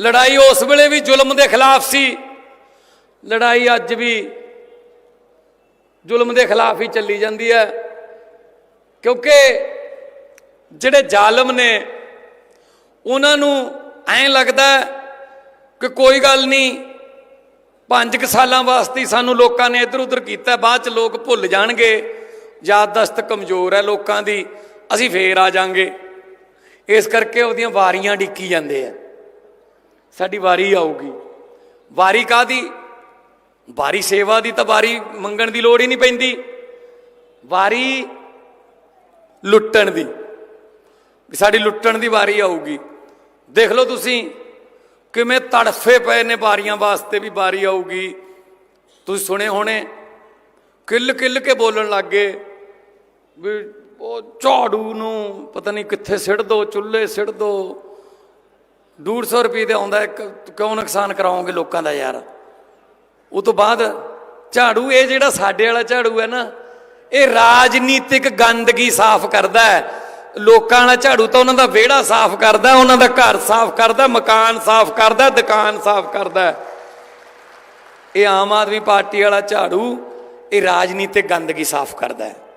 ਲੜਾਈ ਉਸ ਵੇਲੇ ਵੀ ਜ਼ੁਲਮ ਦੇ ਖਿਲਾਫ ਸੀ। ਲੜਾਈ ਅੱਜ ਵੀ ਜ਼ੁਲਮ ਦੇ ਖਿਲਾਫ ਹੀ ਚੱਲੀ ਜਾਂਦੀ ਹੈ। ਕਿਉਂਕਿ ਜਿਹੜੇ ਜ਼ਾਲਮ ਨੇ, ਉਹਨਾਂ ਨੂੰ ਐਂ ਲੱਗਦਾ ਕਿ ਕੋਈ ਗੱਲ ਨਹੀਂ, ਪੰਜ ਕੁ ਸਾਲਾਂ ਵਾਸਤੇ ਸਾਨੂੰ ਲੋਕਾਂ ਨੇ ਇੱਧਰ ਉੱਧਰ ਕੀਤਾ, ਬਾਅਦ ਚ ਲੋਕ ਭੁੱਲ ਜਾਣਗੇ। ਯਾਦਦਾਸ਼ਤ ਕਮਜ਼ੋਰ ਹੈ ਲੋਕਾਂ ਦੀ, ਅਸੀਂ ਫੇਰ ਆ ਜਾਾਂਗੇ। ਇਸ ਕਰਕੇ ਉਹਦੀਆਂ ਵਾਰੀਆਂ ਡਿੱਕੀ ਜਾਂਦੇ ਆ। ਸਾਡੀ ਵਾਰੀ ਆਊਗੀ। ਵਾਰੀ ਕਾਦੀ ਵਾਰੀ ਸੇਵਾ ਦੀ ਤਾਂ ਵਾਰੀ ਮੰਗਣ ਦੀ ਲੋੜ ਹੀ ਨਹੀਂ ਪੈਂਦੀ। ਵਾਰੀ ਲੁੱਟਣ ਦੀ। ਵੀ ਸਾਡੀ ਲੁੱਟਣ ਦੀ ਵਾਰੀ ਆਊਗੀ। ਦੇਖ ਲਓ ਤੁਸੀਂ, ਕਿਵੇਂ ਤੜਫੇ ਪਏ ਨੇ ਵਾਰੀਆਂ ਵਾਸਤੇ ਵੀ ਵਾਰੀ ਆਊਗੀ। ਤੁਸੀਂ ਸੁਣੇ ਹੋਣੇ, ਕਿੱਲ ਕਿੱਲ ਕੇ ਬੋਲਣ ਲੱਗੇ ਵੀ ਉਹ ਝਾੜੂ ਨੂੰ ਪਤਾ ਨਹੀਂ ਕਿੱਥੇ ਸਿੱਟ ਦੋ, ਚੁੱਲ੍ਹੇ ਸਿੱਟ ਦੋ 150 ਰੁਪਏ ਦੇ ਆਉਂਦਾ, ਇੱਕ ਕਿਉਂ ਨੁਕਸਾਨ ਕਰਾਓਗੇ ਲੋਕਾਂ ਦਾ ਯਾਰ? ਉਹ ਤੋਂ ਬਾਅਦ ਝਾੜੂ, ਇਹ ਜਿਹੜਾ ਸਾਡੇ ਵਾਲਾ ਝਾੜੂ ਹੈ ਨਾ, ਇਹ ਰਾਜਨੀਤਿਕ ਗੰਦਗੀ ਸਾਫ਼ ਕਰਦਾ ਹੈ। ਲੋਕਾਂ ਵਾਲਾ ਝਾੜੂ ਤਾਂ ਉਹਨਾਂ ਦਾ ਵਿਹੜਾ ਸਾਫ਼ ਕਰਦਾ, ਉਹਨਾਂ ਦਾ ਘਰ ਸਾਫ਼ ਕਰਦਾ, ਮਕਾਨ ਸਾਫ਼ ਕਰਦਾ, ਦੁਕਾਨ ਸਾਫ਼ ਕਰਦਾ ਇਹ ਆਮ ਆਦਮੀ ਪਾਰਟੀ ਵਾਲਾ ਝਾੜੂ, ਇਹ ਰਾਜਨੀਤਿਕ ਗੰਦਗੀ ਸਾਫ਼ ਕਰਦਾ ਹੈ।